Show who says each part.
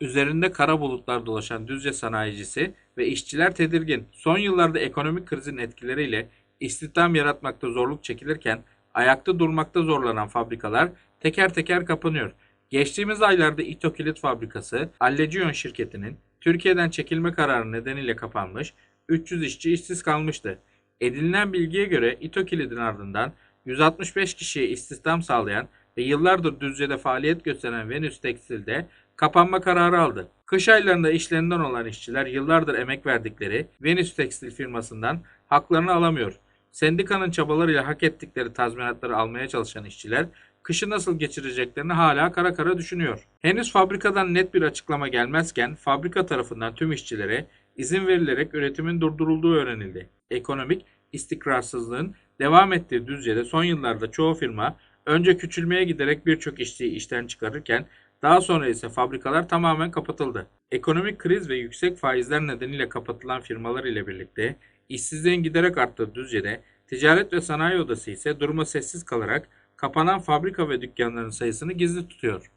Speaker 1: Üzerinde kara bulutlar dolaşan Düzce sanayicisi ve işçiler tedirgin. Son yıllarda ekonomik krizin etkileriyle istihdam yaratmakta zorluk çekilirken ayakta durmakta zorlanan fabrikalar teker teker kapanıyor. Geçtiğimiz aylarda İtokilit fabrikası Allecion şirketinin Türkiye'den çekilme kararı nedeniyle kapanmış, 300 işçi işsiz kalmıştı. Edinilen bilgiye göre İtokilit'in ardından 165 kişiye istihdam sağlayan ve yıllardır Düzce'de faaliyet gösteren Venüs Tekstil'de kapanma kararı aldı. Kış aylarında işlerinden olan işçiler yıllardır emek verdikleri Venüs Tekstil firmasından haklarını alamıyor. Sendikanın çabalarıyla hak ettikleri tazminatları almaya çalışan işçiler kışı nasıl geçireceklerini hala kara kara düşünüyor. Henüz fabrikadan net bir açıklama gelmezken fabrika tarafından tüm işçilere izin verilerek üretimin durdurulduğu öğrenildi. Ekonomik istikrarsızlığın devam ettiği Düzce'de son yıllarda çoğu firma önce küçülmeye giderek birçok işçiyi işten çıkarırken daha sonra ise fabrikalar tamamen kapatıldı. Ekonomik kriz ve yüksek faizler nedeniyle kapatılan firmalar ile birlikte işsizliğin giderek arttığı Düzce'de Ticaret ve Sanayi Odası ise duruma sessiz kalarak kapanan fabrika ve dükkanların sayısını gizli tutuyor.